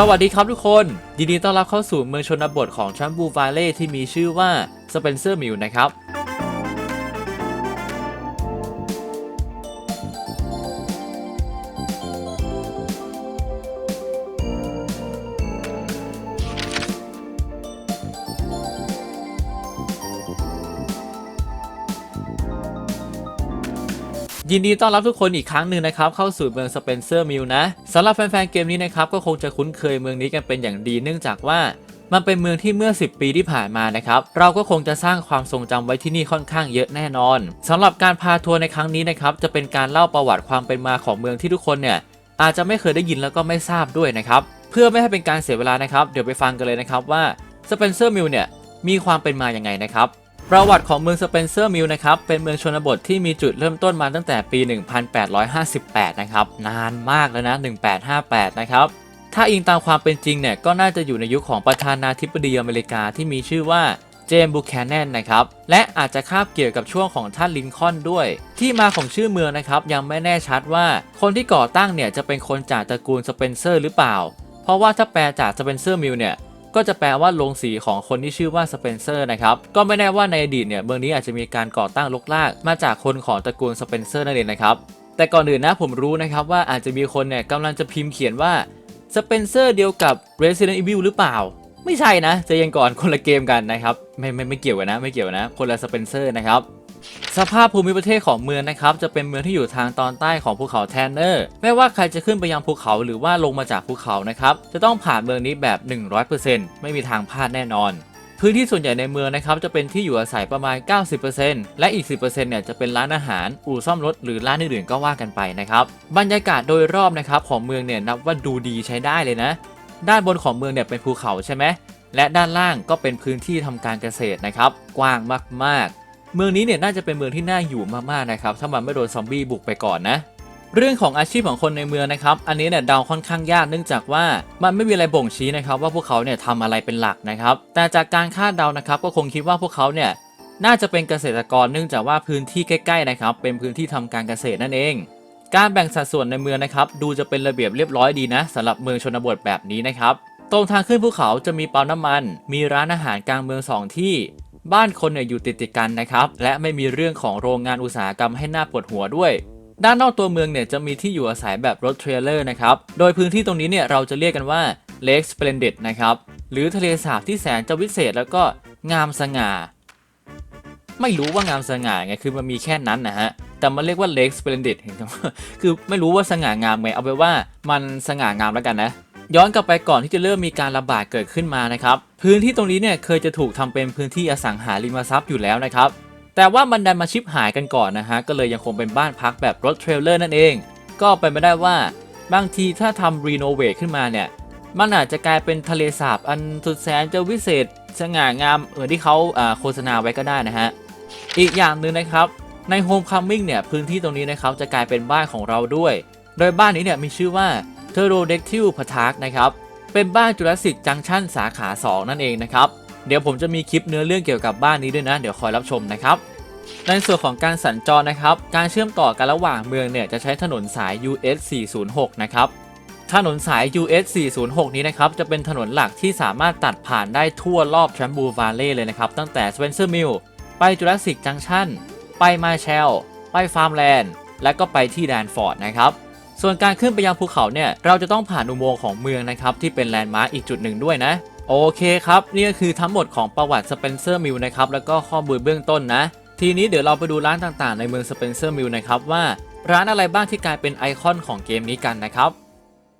สวัสดีครับทุกคน ยินดีต้อนรับเข้าสู่เมืองชนบทของชัมบูวาเล่ที่มีชื่อว่าสเปนเซอร์มิลนะครับ ยินดีต้อนรับทุกคนอีกครั้งหนึ่งนะครับเข้าสู่เมืองสเปนเซอร์มิลนะสำหรับแฟนๆเกมนี้นะครับก็คงจะคุ้นเคยเมืองนี้กันเป็นอย่างดี เนื่องจากว่ามันเป็นเมืองที่เมื่อ 10 ปีที่ผ่านมานะครับ เราก็คงจะสร้างความทรงจำไว้ที่นี่ค่อนข้างเยอะแน่นอนสำหรับการพาทัวร์ในครั้งนี้นะครับ จะเป็นการเล่าประวัติความเป็นมาของเมืองที่ทุกคนเนี่ย อาจจะไม่เคยได้ยินแล้วก็ไม่ทราบด้วยนะครับ เพื่อไม่ให้เป็นการเสียเวลานะครับ เดี๋ยวไปฟังกันเลยนะครับว่าสเปนเซอร์มิลเนี่ยมีความเป็นมาอย่างไงนะครับ ประวัติของเมืองสเปนเซอร์มิลนะครับ เป็นเมืองชนบทที่มีจุดเริ่มต้นมาตั้งแต่ปี 1858 นะครับ นานมากแล้วนะ 1858 นะครับ ถ้าอิงตามความเป็นจริงเนี่ย ก็น่าจะอยู่ในยุคของประธานาธิบดีอเมริกาที่มีชื่อว่าเจมส์บูแคนแนนนะครับ และอาจจะคาบเกี่ยวกับช่วงของท่านลินคอนด้วย ที่มาของชื่อเมืองนะครับ ยังไม่แน่ชัดว่าคนที่ก่อตั้งเนี่ยจะเป็นคนจากตระกูลสเปนเซอร์หรือเปล่า เพราะว่าถ้าแปลจากสเปนเซอร์มิลเนี่ย ก็จะแปลว่าโรงสีของคนที่ชื่อว่าสเปนเซอร์นะครับก็ไม่แน่ว่าในอดีตเนี่ยเมืองนี้อาจจะมีการก่อตั้งลกลาก มาจากคนของตระกูลสเปนเซอร์นั่นเองนะครับแต่ก่อนอื่นนะผมรู้นะครับว่าอาจจะมีคนเนี่ยกำลังจะพิมพ์เขียนว่าสเปนเซอร์เดียวกับ Resident Evil หรือเปล่า ไม่ใช่นะจะยังก่อนคนละเกมกันนะครับไม่ไม่ไม่เกี่ยวกันนะไม่เกี่ยวนะคนละสเปนเซอร์นะครับ สภาพภูมิประเทศของเมืองนะครับจะเป็นเมืองที่อยู่ทางตอนใต้ของภูเขาแทนเนอร์ไม่ว่าใครจะขึ้นไปยังภูเขาหรือว่าลงมาจากภูเขานะครับจะต้องผ่านเมืองนี้แบบ 100%ไม่มีทางพลาดแน่นอน พื้นที่ส่วนใหญ่ในเมืองนะครับจะเป็นที่อยู่อาศัยประมาณ 90%และอีก 10%เนี่ยจะเป็นร้านอาหาร อู่ซ่อมรถหรือร้านอื่นๆก็ว่ากันไปนะครับบรรยากาศโดยรอบนะครับของเมืองเนี่ยนับว่าดูดีใช้ได้เลยนะ ด้านบนของเมืองเนี่ยเป็นภูเขาใช่ไหมและด้านล่างก็เป็นพื้นที่ทำการเกษตรนะครับกว้างมากๆ เมืองนี้เนี่ยน่าจะเป็นเมืองที่น่าอยู่มากๆนะครับถ้ามันไม่โดนซอมบี้บุกไปก่อนนะเรื่องของอาชีพของคนในเมืองนะครับ อันนี้เนี่ยเดาค่อนข้างยากเนื่องจากว่ามันไม่มีอะไรบ่งชี้นะครับว่าพวกเขาเนี่ยทำอะไรเป็นหลักนะครับ แต่จากการคาดเดานะครับก็คงคิดว่าพวกเขาเนี่ยน่าจะเป็นเกษตรกรเนื่องจากว่าพื้นที่ใกล้ๆนะครับเป็นพื้นที่ทำการเกษตรนั่นเอง การแบ่งสัดส่วนในเมืองนะครับดูจะเป็นระเบียบเรียบร้อยดีนะสำหรับเมืองชนบทแบบนี้นะครับ ตรงทางขึ้นภูเขาจะมีปั๊มน้ำมัน มีร้านอาหารกลางเมืองสองที่ บ้านคนเนี่ยอยู่ติดติดกันนะครับ และไม่มีเรื่องของโรงงานอุตสาหกรรมให้หน้าปวดหัวด้วย ด้านนอกตัวเมืองเนี่ยจะมีที่อยู่อาศัยแบบรถเทรลเลอร์นะครับ โดยพื้นที่ตรงนี้เนี่ยเราจะเรียกกันว่า Lake Splendid นะครับ หรือทะเลสาบที่แสนจะวิเศษแล้วก็งามสง่า ไม่รู้ว่างามสง่าไงคือมันมีแค่นั้นนะฮะ แต่มันเรียกว่า Lake Splendid เห็นไหมคือไม่รู้ว่าสง่างามไงเอาไปว่ามันสง่างามแล้วกันนะ ย้อนกลับไปก่อนที่จะเริ่มมีการระบาดเกิดขึ้นมานะครับพื้นที่ตรงนี้เนี่ยเคยจะถูกทำเป็นพื้นที่อสังหาริมทรัพย์อยู่แล้วนะครับแต่ว่ามันดันมาชิปหายกันก่อนนะฮะก็เลยยังคงเป็นบ้านพักแบบรถเทรลเลอร์นั่นเอง ก็เป็นไปได้ว่าบางทีถ้าทำรีโนเวทขึ้นมาเนี่ยมันอาจจะกลายเป็นทะเลสาบอันสุดแสนจะวิเศษ สง่างามเหมือนที่เขาโฆษณาไว้ก็ได้นะฮะ อีกอย่างหนึ่งนะครับใน Homecoming เนี่ยพื้นที่ตรงนี้นะครับจะกลายเป็นบ้านของเราด้วย โดยบ้านนี้เนี่ยมีชื่อว่า t e r o d e c t i l p a t a r k นะครับ เป็นบ้านจุลศิษย์จังชั่นสาขา 2 นั่นเองนะครับ เดี๋ยวผมจะมีคลิปเนื้อเรื่องเกี่ยวกับบ้านนี้ด้วยนะ เดี๋ยวคอยรับชมนะครับ ในส่วนของการสัญจรนะครับ การเชื่อมต่อกันระหว่างเมืองเนี่ยจะใช้ถนนสาย US 406 นะครับถนนสาย US 406 นี้นะครับ จะเป็นถนนหลักที่สามารถตัดผ่านได้ทั่วรอบแชมบูวาเล่เลยนะครับ ตั้งแต่ Spencer Mill ไปจุลศิษย์จังชั่น ไปมาเชล ไปฟาร์มแลนด์ และก็ไปที่แดนฟอร์ดนะครับ ส่วนการขึ้นไปยังภูเขาเนี่ยเราจะต้องผ่านอุโมงค์ของเมืองนะครับที่เป็นแลนด์มาร์กอีกจุดหนึ่งด้วยนะโอเคครับนี่ก็คือทั้งหมดของประวัติสเปนเซอร์มิลนะครับแล้วก็ข้อมูลเบื้องต้นนะ ทีนี้เดี๋ยวเราไปดูร้านต่างๆ ในเมืองสเปนเซอร์มิลนะครับว่าร้านอะไรบ้างที่กลายเป็นไอคอนของเกมนี้กันนะครับ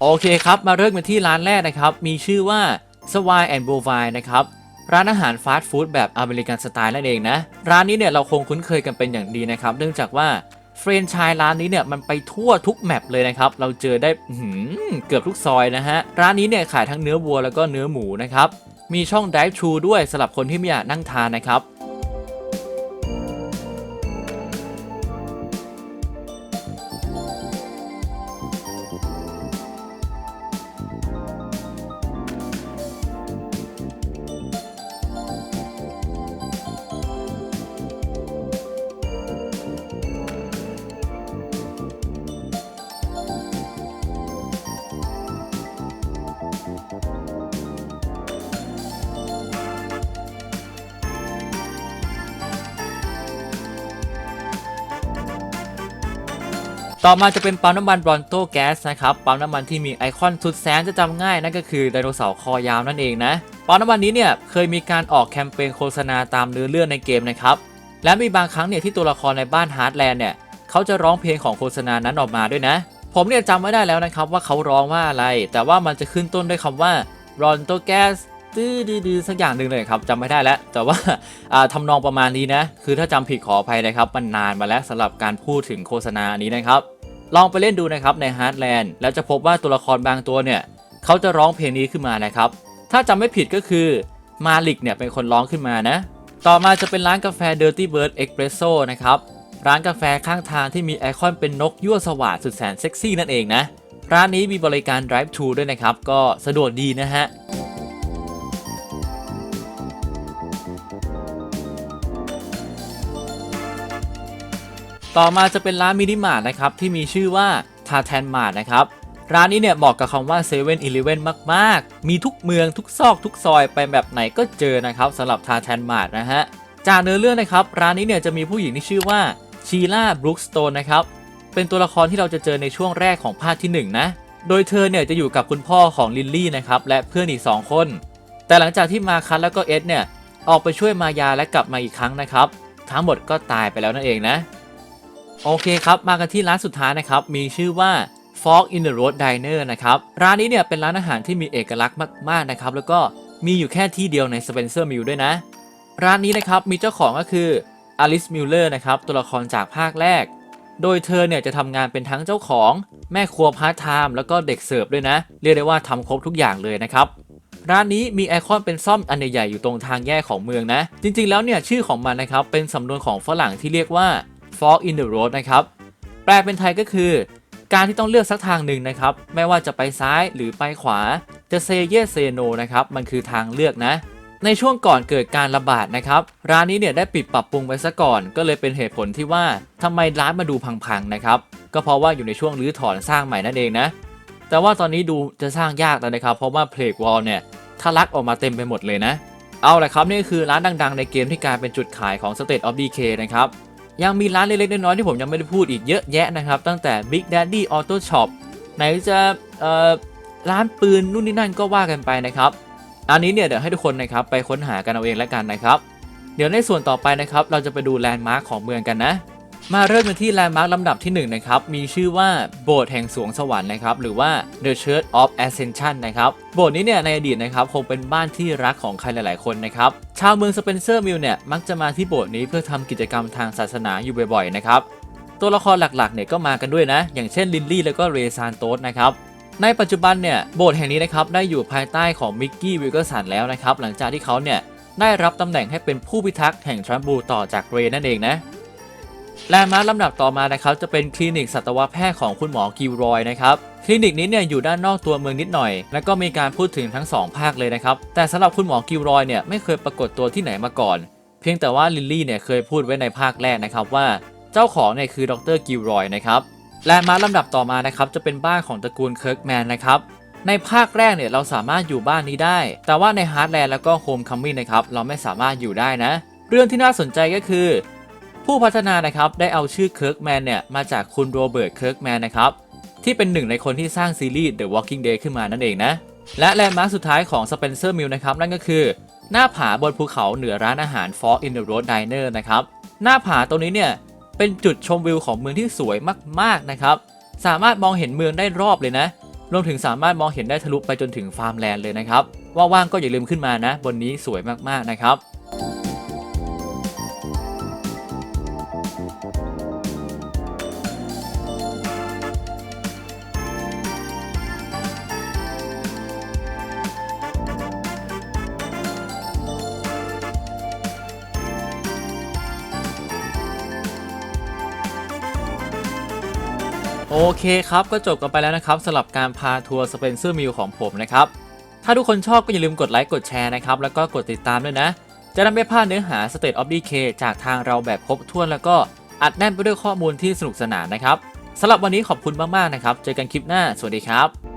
โอเคครับมาเริ่มกันที่ร้านแรกนะครับ มีชื่อว่า s w i and b o v i นะครับร้านอาหารฟาสต์ฟู้ดแบบอเมริกันสไตล์นั่นเองนะ ร้านนี้เนี่ยเราคงคุ้นเคยกันเป็นอย่างดีนะครับ เนื่องจากว่า เฟรนชายร้านนี้เนี่ยมันไปทั่วทุกแมปเลยนะครับ เราเจอได้เกือบทุกซอยนะฮะ ร้านนี้เนี่ยขายทั้งเนื้อวัวแล้วก็เนื้อหมูนะครับ มีช่อง Drive Thru ด้วยสำหรับคนที่ไม่อยากนั่งทานนะครับ ต่อมาจะเป็นปั๊มน้ำมันบรอนโตแก๊สนะครับปั๊มน้ำมันที่มีไอคอนสุดแสนจะจำง่ายนั่นก็คือไดโนเสาร์คอยาวนั่นเองนะปั๊มน้ำมันนี้เนี่ยเคยมีการออกแคมเปญโฆษณาตามเนื้อเรื่องในเกมนะครับและมีบางครั้งเนี่ยที่ตัวละครในบ้านฮาร์ดแลนด์เนี่ยเขาจะร้องเพลงของโฆษณานั้นออกมาด้วยนะ ผมเนี่ยจำไม่ได้แล้วนะครับว่าเขาร้องว่าอะไร แต่ว่ามันจะขึ้นต้นด้วยคำว่า r o n t o Gas ตื้อดื้อสักอย่างหนึ่งเลยครับจำไม่ได้แล้ว แต่ว่าาทำนองประมาณนี้นะ คือถ้าจำผิดขออภัยนะครับ มันนานมาแล้วสำหรับการพูดถึงโฆษณานี้นะครับ ลองไปเล่นดูนะครับใน Heartland แล้วจะพบว่าตัวละครบางตัวเนี่ยเขาจะร้องเพลงนี้ขึ้นมานะครับ ถ้าจำไม่ผิดก็คือมาลิกเนี่ยเป็นคนร้องขึ้นมานะ ต่อมาจะเป็นร้านกาแฟ Dirty Bird Espresso นะครับ ร้านกาแฟข้างทางที่มีไอคอนเป็นนกยั่วสว่างสุดแสนเซ็กซี่นั่นเองนะ ร้านนี้มีบริการ drive thru ด้วยนะครับ ก็สะดวกดีนะฮะ ต่อมาจะเป็นร้านมินิมาร์ทนะครับที่มีชื่อว่าทาแทนมาร์ทนะครับร้านนี้เนี่ยเหมาะกับคำว่า7 e เ e ่ e อมาก ๆ มีทุกเมืองทุกซอกทุกซอยไปแบบไหนก็เจอนะครับสำหรับทาแทนมาร์ทนะฮะจากเนื้อเรื่องนะครับร้านนี้เนี่ยจะมีผู้หญิงที่ชื่อว่าชีล่าบรูคสโตนนะครับเป็นตัวละครที่เราจะเจอในช่วงแรกของภาคที่ 1 นะ โดยเธอเนี่ยจะอยู่กับคุณพ่อของลิลลี่นะครับและเพื่อนอีก 2 คน แต่หลังจากที่มาคัสแล้วก็เอ็ดเนี่ยออกไปช่วยมายาและกลับมาอีกครั้งนะครับทั้งหมดก็ตายไปแล้วนั่นเองนะ โอเคครับ มากันที่ร้านสุดท้ายนะครับ มีชื่อว่า Fog in the Road Diner นะครับ ร้านนี้เนี่ยเป็นร้านอาหารที่มีเอกลักษณ์มากๆนะครับ แล้วก็มีอยู่แค่ที่เดียวใน Spencer Mill ด้วยนะ ร้านนี้นะครับมีเจ้าของก็คืออลิสมิลเลอร์นะครับตัวละครจากภาคแรก โดยเธอเนี่ยจะทำงานเป็นทั้งเจ้าของแม่ครัวพาร์ทไทม์แล้วก็เด็กเสิร์ฟด้วยนะ เรียกได้ว่าทำครบทุกอย่างเลยนะครับร้านนี้มีไอคอนเป็นซ่อมอันใหญ่ๆอยู่ตรงทางแยกของเมืองนะ จริงๆแล้วเนี่ยชื่อของมันนะครับเป็นสำนวนของฝรั่งที่เรียกว่า fog in the road นะครับ แปลเป็นไทยก็คือ การที่ต้องเลือกสักทางหนึ่งนะครับ ไม่ว่าจะไปซ้ายหรือไปขวา จะเซเยสเซโนนะครับ มันคือทางเลือกนะ ในช่วงก่อนเกิดการระบาดนะครับ ร้านนี้เนี่ยได้ปิดปรับปรุงไปซะก่อน ก็เลยเป็นเหตุผลที่ว่าทำไมร้านมาดูพังๆนะครับ ก็เพราะว่าอยู่ในช่วงรื้อถอนสร้างใหม่นั่นเองนะ แต่ว่าตอนนี้ดูจะสร้างยากแล้วนะครับ เพราะว่าเพลกวอลเนี่ยทะลักออกมาเต็มไปหมดเลยนะเอาละครับนี่คือร้านดัง ๆ ในเกมที่กลายเป็นจุดขายของ State of Decay นะครับ ยังมีร้านเล็กๆน้อยๆที่ผมยังไม่ได้พูดอีกเยอะแยะนะครับ ตั้งแต่ Big Daddy Auto Shop ไหนจะร้านปืนนู่นนี่นั่นก็ว่ากันไปนะครับอันนี้เนี่ยเดี๋ยวให้ทุกคนนะครับไปค้นหากันเอาเองแล้วกันนะครับ เดี๋ยวในส่วนต่อไปนะครับ เราจะไปดูแลนด์มาร์คของเมืองกันนะ มาเริ่มกันที่แลนด์มาร์คลำดับที่1นะครับ มีชื่อว่าโบสถ์แห่งสวงสวรรค์นะครับ หรือว่า The Church of Ascension นะครับ โบสถ์นี้เนี่ยในอดีตนะครับคงเป็นบ้านที่รักของใครหลาย ๆ คนนะครับ ชาวเมืองสเปนเซอร์มิลเนี่ยมักจะมาที่โบสถ์นี้เพื่อทำกิจกรรมทางศาสนาอยู่บ่อย ๆ นะครับ ตัวละครหลัก ๆ เนี่ยก็มากันด้วยนะ อย่างเช่นลินลี่แล้วก็เรซานโตสนะครับในปัจจุบันเนี่ยโบสถ์แห่งนี้นะครับได้อยู่ภายใต้ของมิกกี้วิลเกอร์สันแล้วนะครับหลังจากที่เขาเนี่ยได้รับตำแหน่งให้เป็นผู้พิทักษ์แห่งทรัมบูต่อจากเรนั่นเองนะ แลนด์มาร์คลำดับต่อมานะครับจะเป็นคลินิกสัตวแพทย์ของคุณหมอกิลรอยนะครับคลินิกนี้เนี่ยอยู่ด้านนอกตัวเมืองนิดหน่อย แล้วก็มีการพูดถึงทั้ง 2 ภาคเลยนะครับ แต่สำหรับคุณหมอกิลรอยเนี่ยไม่เคยปรากฏตัวที่ไหนมาก่อน เพียงแต่ว่าลิลลี่เนี่ยเคยพูดไว้ในภาคแรกนะครับว่าเจ้าของเนี่ยคือดรกิลรอยนะครับแลนด์มาร์คลำดับต่อมานะครับจะเป็นบ้านของตระกูลเคิร์กแมนนะครับในภาคแรกเนี่ยเราสามารถอยู่บ้านนี้ได้ แต่ว่าในฮาร์ดแลนด์แล้วก็โฮมคัมมิ่งนะครับเราไม่สามารถอยู่ได้นะ เรื่องที่น่าสนใจก็คือ ผู้พัฒนานะครับได้เอาชื่อเคิร์กแมนเนี่ยมาจากคุณโรเบิร์ตเคิร์กแมนนะครับที่เป็นหนึ่งในคนที่สร้างซีรีส์ The Walking Dead ขึ้นมานั่นเองนะและแลนด์มาร์คสุดท้ายของ Spencer Mill นะครับนั่นก็คือ หน้าผาบนภูเขาเหนือร้านอาหาร Fog in the Road Diner นะครับหน้าผาตรงนี้เนี่ยเป็นจุดชมวิวของเมืองที่สวยมากๆนะครับสามารถมองเห็นเมืองได้รอบเลยนะรวมถึงสามารถมองเห็นได้ทะลุไปจนถึงฟาร์มแลนด์เลยนะครับ ว่างๆก็อย่าลืมขึ้นมานะ บนนี้สวยมากๆนะครับ โอเคครับ ก็จบกันไปแล้วนะครับสำหรับการพาทัวร์สเปนเซอร์มิลของผมนะครับ ถ้าทุกคนชอบก็อย่าลืมกดไลค์กดแชร์นะครับ แล้วก็กดติดตามด้วยนะ จะได้ไม่พลาดเนื้อหา State of Decay จากทางเราแบบครบถ้วนแล้วก็อัดแน่นไปด้วยข้อมูลที่สนุกสนานนะครับสำหรับวันนี้ขอบคุณมากๆนะครับ เจอกันคลิปหน้า สวัสดีครับ